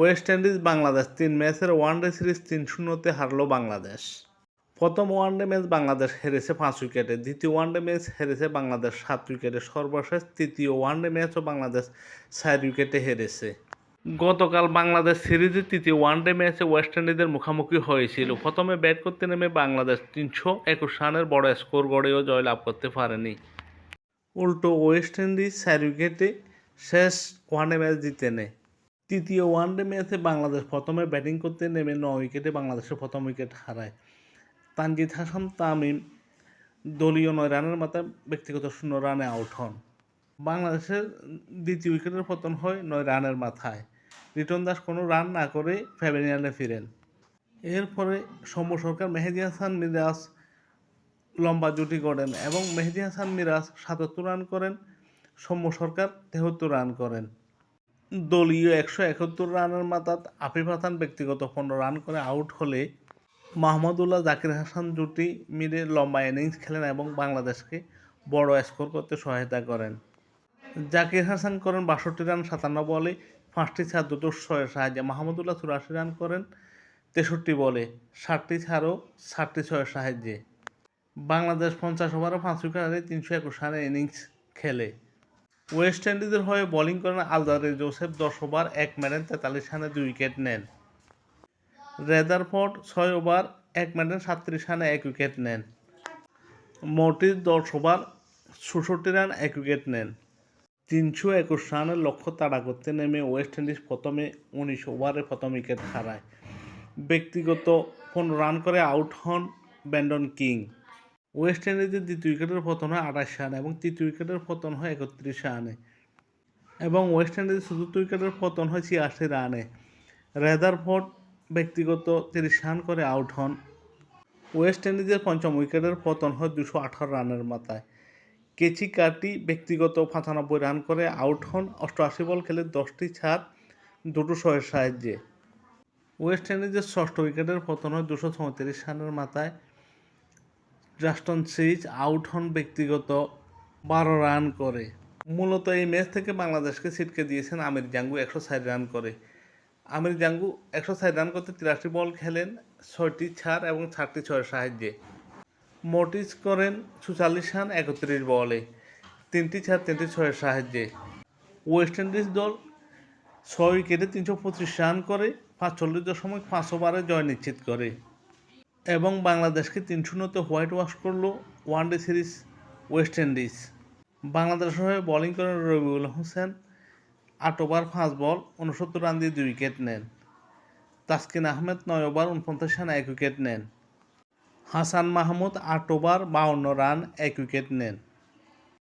West Indies Bangladesh তিন ম্যাচের one day series তিন শূন্যতে হারল বাংলাদেশ। প্রথম ওয়ানডে ম্যাচ বাংলাদেশ হেরেছে পাঁচ উইকেটে, দ্বিতীয় ওয়ানডে ম্যাচ হেরেছে বাংলাদেশ সাত উইকেটে, সর্বশেষ তৃতীয় ওয়ানডে ম্যাচও বাংলাদেশ চার উইকেটে হেরেছে। গতকাল বাংলাদেশ সিরিজের তৃতীয় ওয়ানডে ম্যাচে ওয়েস্ট ইন্ডিজের মুখোমুখি হয়েছিল। প্রথমে ব্যাট করতে নেমে বাংলাদেশ তিনশো একুশ রানের বড় স্কোর গড়েও জয়লাভ করতে পারেনি। উল্টো ওয়েস্ট ইন্ডিজ চার উইকেটে শেষ ওয়ানডে ম্যাচ জিতে নেয়। তৃতীয় ওয়ানডে ম্যাচে বাংলাদেশ প্রথমে ব্যাটিং করতে নেমে ন উইকেটে বাংলাদেশের প্রথম উইকেট হারায়। তানজিদ হাসান তামিম দলীয় নয় রানের মাথায় ব্যক্তিগত শূন্য রানে আউট হন। বাংলাদেশের দ্বিতীয় উইকেটের পতন হয় নয় রানের মাথায়। রিটন দাস কোনো রান না করে প্যাভিলিয়নে ফিরেন। এরপরে সৌম্য সরকার, মেহেদি হাসান মিরাজ লম্বা জুটি গড়েন এবং মেহেদি হাসান মিরাজ সাতাত্তর রান করেন, সৌম্য সরকার তেহত্তর রান করেন। দলীয় একশো একাত্তর রানের মাথাত আফিফ হাসান ব্যক্তিগত পনেরো রান করে আউট হলে মাহমুদুল্লাহ জাকির হাসান জুটি মিলে লম্বা ইনিংস খেলেন এবং বাংলাদেশকে বড় স্কোর করতে সহায়তা করেন। জাকির হাসান করেন বাষট্টি রান, সাতান্ন বলে, পাঁচটি ছাড়, দুটো ছয়ের সাহায্যে। মাহমুদুল্লাহ চুরাশি রান করেন তেষট্টি বলে ষাটটি ছাড়ও ষাটটি ছয়ের সাহায্যে। বাংলাদেশ পঞ্চাশ ওভারে পাঁচ উইকেট হারিয়ে তিনশো একুশ রানের ইনিংস খেলে। ওয়েস্ট ইন্ডিজের হয়ে বোলিং করেন আলদারে জোসেফ, দশ ওভার, এক মেডেন তেতাল্লিশ রানে দুই উইকেট নেন। রেদার রেদারফোর্ড, ছয় ওভার, এক মেডেন সাতত্রিশ রানে এক উইকেট নেন। মর্টিস দশ ওভার চৌষট্টি রান, এক উইকেট নেন। তিনশো একুশ রানের লক্ষ্য তাড়া করতে নেমে ওয়েস্ট ইন্ডিজ প্রথমে উনিশ ওভারে প্রথম উইকেট হারায়। ব্যক্তিগত পনেরো রান করে আউট হন ব্যান্ডন কিং। ওয়েস্ট ইন্ডিজের দ্বিতীয় উইকেটের পতন হয় আঠাশ রানে এবং তৃতীয় উইকেটের পতন হয় একত্রিশ রানে। এবং ওয়েস্ট ইন্ডিজের চতুর্থ উইকেটের পতন হয় ছিয়াশি রানে। রেদারফোর্ড ব্যক্তিগত তিরিশ রান করে আউট হন। ওয়েস্ট ইন্ডিজের পঞ্চম উইকেটের পতন হয় দুশো আঠারো রানের মাথায়। কেচি কাটি ব্যক্তিগত পঁচানব্বই রান করে আউট হন। অষ্টআশি বল খেলে দশটি ছাড়, দুটো শয়ের সাহায্যে। ওয়েস্ট ইন্ডিজের ষষ্ঠ উইকেটের পতন হয় দুশো চৌত্রিশ রানের মাথায়। জাস্টন সিজ আউট হন ব্যক্তিগত বারো রান করে। মূলত এই ম্যাচ থেকে বাংলাদেশকে ছিটকে দিয়েছেন আমির জাঙ্গু একশো ষাট রান করে। আমির জাঙ্গু একশো ষাট রান করতে তিরাশি বল খেলেন, ছয়টি ছাড় এবং চারটি ছয়ের সাহায্যে। মর্টিস করেন চুয়াল্লিশ রান, একত্রিশ বলে। তিনটি ছাড়, তিনটি ছয়ের সাহায্যে। ওয়েস্ট ইন্ডিজ দল ছয় উইকেটে তিনশো পঁচিশ রান করে, পাঁচচল্লিশ দশমিক পাঁচ ওভারে জয় নিশ্চিত করে। এবং বাংলাদেশকে তিন শূন্যতে হোয়াইট ওয়াশ করল one day series West Indies. বাংলাদেশের হয়ে বোলিং করেন রবিউল হোসেন। আট ওভার, পাঁচ বল, উনসত্তর রান দিয়ে দুই উইকেট নেন। তাসকিন আহমেদ নয় ওভার, উনপঞ্চাশ রান এক উইকেট নেন। হাসান মাহমুদ আট ওভার, বাউন্ন রান, এক উইকেট নেন।